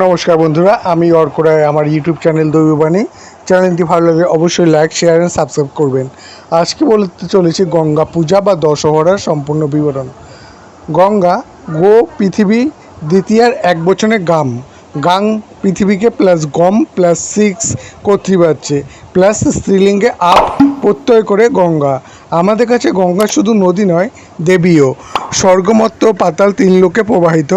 নমস্কার বন্ধুরা, আমি অর্ক রায়, আমার ইউটিউব চ্যানেল দৈববাণী। চ্যানেলটি ভালো লাগে অবশ্যই লাইক শেয়ার অ্যান্ড সাবস্ক্রাইব করবেন। আজকে বলতে চলেছি গঙ্গা পূজা বা দশহরার সম্পূর্ণ বিবরণ। গঙ্গা গো পৃথিবী দ্বিতীয়ার এক বচনে গাম। গাং পৃথিবীকে প্লাস গম প্লাস সিক্স কর্তৃবাচ্যে প্লাস স্ত্রীলিঙ্গে আপ প্রত্যয় করে গঙ্গা। আমাদের কাছে গঙ্গা শুধু নদী নয়, দেবীও। স্বর্গমত্ত পাতাল তিন লোকে প্রবাহিত,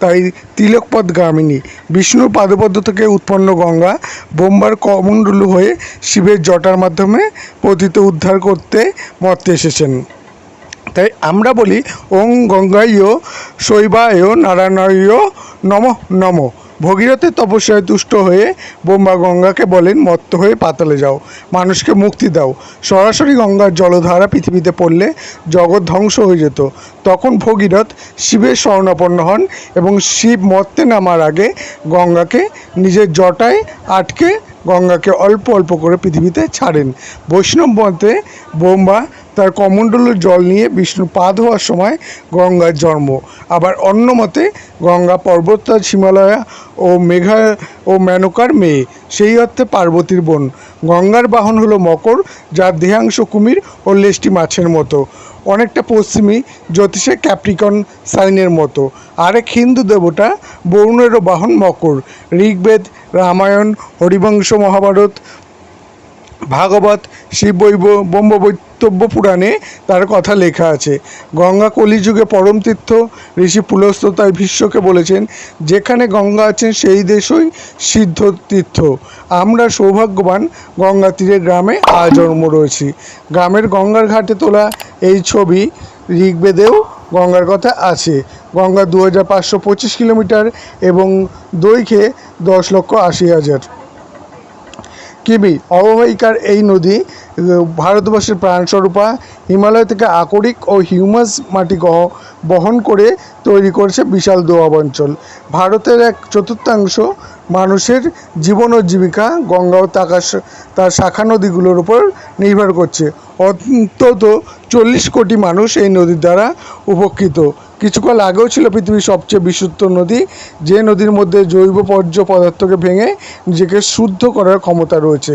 তাই তিলকপদ গামিনী। বিষ্ণুর পাদপদ্ম থেকে উৎপন্ন গঙ্গা বোম্বার কমণ্ডলু হয়ে শিবের জটার মাধ্যমে পতিত উদ্ধার করতে মর্তে এসেছেন। তাই আমরা বলি, ওং গঙ্গায় শৈবায় নারায়ণায় নম নম। ভগীরথের তপস্যায় তুষ্ট হয়ে বোম্বা গঙ্গাকে বলেন, মত্ত হয়ে পাতালে যাও, মানুষকে মুক্তি দাও। সরাসরি গঙ্গার জলধারা পৃথিবীতে পড়লে জগৎ ধ্বংস হয়ে যেত। তখন ভগীরথ শিবের শরণাপন্ন হন এবং শিব মর্তে নামার আগে গঙ্গাকে নিজের জটায় আটকে গঙ্গাকে অল্প অল্প করে পৃথিবীতে ছাড়েন। বৈষ্ণব মতে বোম্বা তার কমণ্ডলের জল নিয়ে বিষ্ণু পা ধোয়ার সময় গঙ্গার জন্ম। আবার অন্য মতে, গঙ্গা পর্বতরাজ হিমালয়া ও মেঘা ও মেনকার মেয়ে, সেই অর্থে পার্বতীর বোন। গঙ্গার বাহন হলো মকর, যার দেহাংশ কুমির ও লেষ্টি মাছের মতো। অনেকটা পশ্চিমী জ্যোতিষে ক্যাপ্রিকন সাইনের মতো। আরেক হিন্দু দেবতা বরুণেরও বাহন মকর। ঋগ্বেদ, রামায়ণ, হরিবংশ, মহাভারত, ভাগবত শিববৈব ব্রহ্মবৈতব্য পুরাণে তার কথা লেখা আছে। গঙ্গা কলিযুগে পরম তীর্থ ঋষি পুলস্ত তাই ভীষ্মকে বলেছেন, যেখানে গঙ্গা আছেন, সেই দেশই সিদ্ধ তীর্থ। আমরা সৌভাগ্যবান গঙ্গা তীরে গ্রামে আজন্ম রয়েছি। গ্রামের গঙ্গার ঘাটে তোলা এই ছবি ঋগ্বেদেও গঙ্গার কথা আছে। গঙ্গা দু হাজার পাঁচশো পঁচিশ কিলোমিটার এবং দৈর্ঘ্যে দশ লক্ষ আশি হাজার। কিমি, অববাহিকার এই নদী ভারতবর্ষের প্রাণস্বরূপা, হিমালয় থেকে আকরিক ও হিউমাস মাটি বহন করে তৈরি করেছে বিশাল দোয়াব অঞ্চল। ভারতের এক চতুর্থাংশ মানুষের জীবন ও জীবিকা গঙ্গা ও তাকার স- তার শাখা নদীগুলোর উপর নির্ভর করছে। অন্তত চল্লিশ কোটি মানুষ এই নদীর দ্বারা উপকৃত। কিছুকাল আগেও ছিল পৃথিবীর সবচেয়ে বিশুদ্ধ নদী। যে নদীর মধ্যে জৈব বর্জ্য পদার্থকে ভেঙে নিজেকে শুদ্ধ করার ক্ষমতা রয়েছে,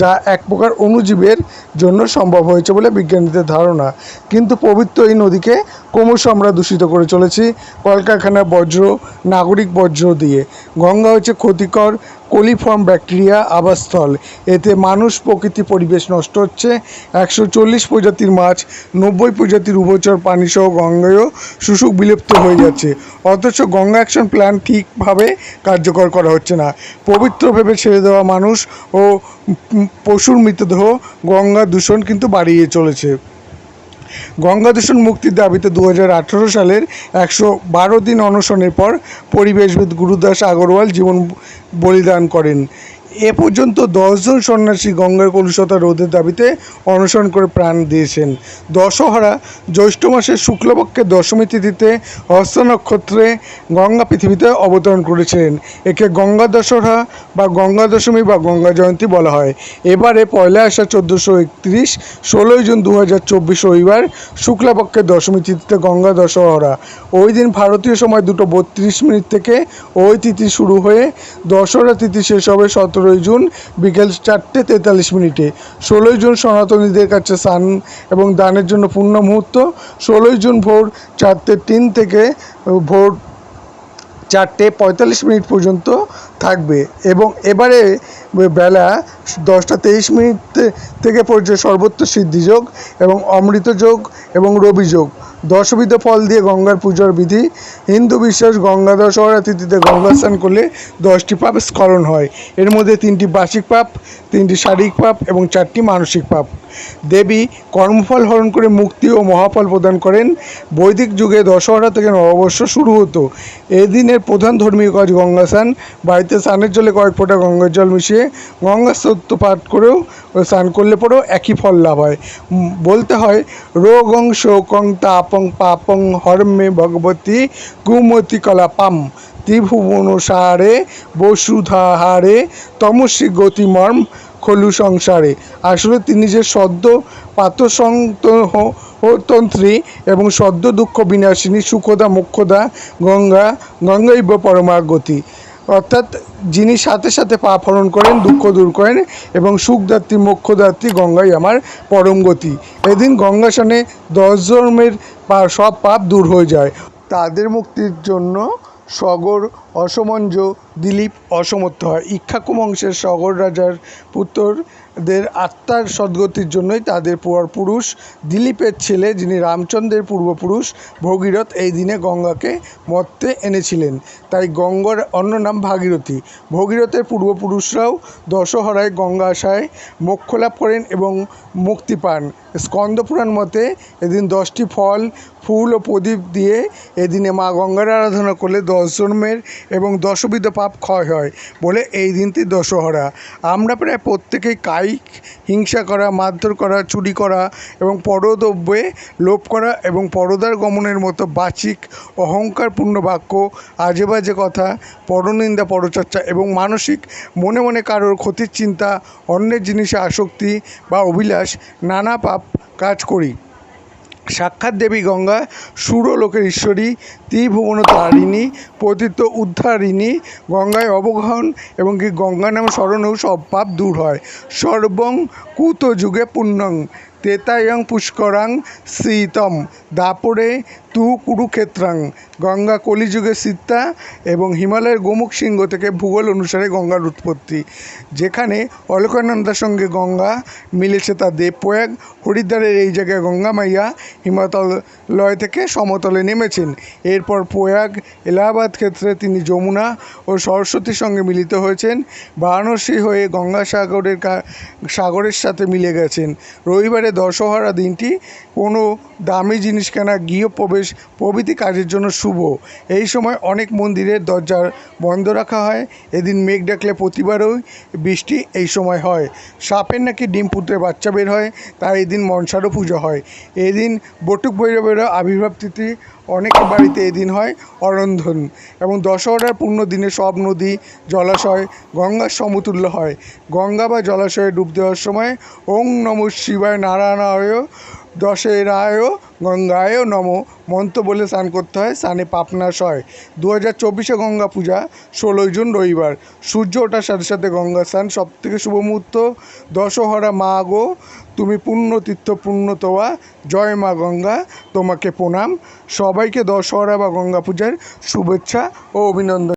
যা এক প্রকার অণুজীবের জন্য সম্ভব হয়েছে বলে বিজ্ঞানীদের ধারণা। কিন্তু পবিত্র এই নদীকে ক্রমশ আমরা দূষিত করে চলেছি। কলকারখানার বজ্র নাগরিক বজ্র দিয়ে। গঙ্গা হচ্ছে ক্ষতিকর কোলিফর্ম ব্যাকটেরিয়া আবাসস্থল। এতে মানুষ প্রকৃতি পরিবেশ নষ্ট হচ্ছে। একশো চল্লিশ প্রজাতির মাছ, নব্বই প্রজাতির উভচর প্রাণীসহ গঙ্গায়ও শুশুক বিলুপ্ত হয়ে যাচ্ছে। অথচ গঙ্গা অ্যাকশন প্ল্যান ঠিকভাবে কার্যকর করা হচ্ছে না। পবিত্র ভেবে ছেড়ে দেওয়া মানুষ ও পশুর মৃতদেহ গঙ্গা দূষণ কিন্তু বাড়িয়ে চলেছে। গঙ্গা দূষণ মুক্তির দাবিতে দু হাজার আঠারো সালের একশো বারো দিন অনশনের পর পরিবেশবিদ গুরুদাস আগরওয়াল জীবন বলিদান করেন। এ পর্যন্ত দশজন সন্ন্যাসী গঙ্গার কলুষতা রোধের দাবিতে অনশন করে প্রাণ দিয়েছেন। দশহরা, জ্যৈষ্ঠ মাসের শুক্লপক্ষের দশমী তিথিতে হস্ত নক্ষত্রে গঙ্গা পৃথিবীতে অবতরণ করেছিলেন। একে গঙ্গা দশহরা বা গঙ্গা দশমী বা গঙ্গা জয়ন্তী বলা হয়। এবারে পয়লা আসা চোদ্দোশো একত্রিশ, ষোলোই জুন দু হাজার চব্বিশ রবিবার শুক্লাপক্ষের দশমী তিথিতে গঙ্গা দশহরা। ওই দিন ভারতীয় সময় দুটো বত্রিশ মিনিট থেকে ওই তিথি শুরু হয়ে দশহরা তিথি শেষ হবে সতেরোই জুন বিকেল চারটে তেতাল্লিশ মিনিটে। ষোলোই জুন সনাতনীদের কাছে স্নান এবং দানের জন্য পূর্ণ মুহূর্ত। ষোলোই জুন ভোর চারটে তিন থেকে, ভোর চারটে পঁয়তাল্লিশ মিনিট পর্যন্ত থাকবে এবং এবারে বেলা দশটা তেইশ মিনিট থেকে পড়ছে সর্বত্র সিদ্ধিযোগ এবং অমৃত যোগ এবং রবি যোগ। দশবিধ ফল দিয়ে গঙ্গার পূজার বিধি। হিন্দু বিশ্বাস গঙ্গা দশহরা তিথিতে গঙ্গা স্নান করলে দশটি পাপ স্খলন হয়। এর মধ্যে তিনটি বার্ষিক পাপ, তিনটি শারীরিক পাপ এবং চারটি মানসিক পাপ। দেবী কর্মফল হরণ করে মুক্তি ও মহাফল প্রদান করেন। বৈদিক যুগে দশহরা থেকে নববর্ষ শুরু হতো। এদিনের প্রধান ধর্মীয় কাজ গঙ্গা স্নান। বাড়িতে স্নানের জলে কয়েক ফোঁটা গঙ্গার জল মিশিয়ে গঙ্গা স্তোত্র পাঠ করেও স্নান করলে পরেও একই ফল লাভ হয়। বলতে হয়, রোগং শোকং তাপং পাপং হর্মে ভগবতী কুমতি কলাপাম ত্রিভুবন সারে বসুধাহারে তমস্বী গতিমর্ম খলু সংসারে। আসলে তিনি যে সদ্য পাত্রতন্ত্রী এবং সদ্য দুঃখ বিনাশিনী সুখদা মুখ্যদা গঙ্গা গঙ্গাইব পরমাগতি। অর্থাৎ যিনি সাথে সাথে পা হরণ করেন, দুঃখ দূর করেন এবং সুখদাত্রী, মোক্ষদাত্রী গঙ্গাই আমার পরম গতি। এদিন গঙ্গাসনে দশ জন্মের পা- সব পাপ দূর হয়ে যায়। তাদের মুক্তির জন্য সগর অসমঞ্জ দিলীপ অসমর্থ হয়। ইক্ষাকুমংশের সগর রাজার পুত্রদের আত্মার সদ্গতির জন্যই তাদের পুরুষ, দিলীপের ছেলে যিনি রামচন্দ্রের পূর্বপুরুষ, ভগীরথ এই দিনে গঙ্গাকে মর্তে এনেছিলেন। তাই গঙ্গার অন্য নাম ভাগীরথী। ভগীরথের পূর্বপুরুষরাও দশহরায় গঙ্গা আসায় মোক্ষ লাভ করেন এবং মুক্তি পান। স্কন্দপুরাণ মতে এদিন দশটি ফল, ফুল ও প্রদীপ দিয়ে এদিনে মা গঙ্গার আরাধনা করলে দশ জন্মের এবং দশবিধ পাপ ক্ষয় হয় বলে এই দিনটি দশহরা। আমরা প্রায় প্রত্যেকেই কায়িক হিংসা করা, মারধর করা, চুরি করা এবং পরদ্রব্যে লোভ করা এবং পরদার গমনের মতো বাচিক, অহংকারপূর্ণ বাক্য, আজে বাজে কথা, পরনিন্দা, পরচর্চা এবং মানসিক, মনে মনে কারোর ক্ষতির চিন্তা, অন্যের জিনিসে আসক্তি বা অভিলাষ, নানা পাপ কাজ করি। সাক্ষাৎ দেবী গঙ্গা সুরলোকের ঈশ্বরী, ত্রিভুবন তারিণী, পতিত উদ্ধারিণী, গঙ্গায় অবগাহন এবং কি গঙ্গা নাম স্মরণেও সব পাপ দূর হয়। সর্বং কুত যুগে পুণ্যং। তেতায়ং পুষ্করাং শীতম দাপরে তু কুরুক্ষেত্রাং। গঙ্গা কলিযুগে সীতা এবং হিমালয়ের গোমুখ সিংহ থেকে ভূগোল অনুসারে গঙ্গার উৎপত্তি। যেখানে অলকানন্দার সঙ্গে গঙ্গা মিলেছে তা দেবপ্রয়াগ হরিদ্বারের এই জায়গায় গঙ্গা মাইয়া হিমাতলয় থেকে সমতলে নেমেছেন। এরপর প্রয়াগ এলাহাবাদ ক্ষেত্রে তিনি যমুনা ও সরস্বতীর সঙ্গে মিলিত হয়েছেন। বারাণসী হয়ে গঙ্গাসাগরের সাগরের সাথে মিলে গেছেন। রবিবারে দশহরা দিনটি কোনো দামি জিনিস কেনা গৃহপ্রবেশ প্রভৃতি কাজের জন্য শুভ। এই সময় অনেক মন্দিরের দরজার বন্ধ রাখা হয়। এদিন মেঘ ডাকলে প্রতিবারই বৃষ্টি এই সময় হয়। সাপের নাকি ডিম পুত্রে বাচ্চা বের হয়, তাই এদিন মনসারও পুজো হয়। এদিন বটুক ভৈরবেরও আবির্ভাব তিথি অনেকের বাড়িতে এদিন হয় অরন্ধন এবং দশহরার পূর্ণ দিনে সব নদী, জলাশয় গঙ্গার সমতুল্য হয়। গঙ্গা বা জলাশয়ে ডুব দেওয়ার সময় ওং নম শিবায় নারায়ণায় দশেরায় গঙ্গায় নম। মন্ত্র বলে স্নান করতে হয়, স্নানে পাপনাশ হয়। দু হাজার চব্বিশে গঙ্গা পূজা, ষোলোই জুন রবিবার। সূর্য ওঠার সাথে সাথে গঙ্গা স্নান সব থেকে শুভ মুহূর্ত। দশহরা মা গো, তুমি পুণ্য তীর্থ পুণ্য তোয়া। জয় মা গঙ্গা, তোমাকে প্রণাম। সবাইকে দশহরা বা গঙ্গা পূজার শুভেচ্ছা ও অভিনন্দন।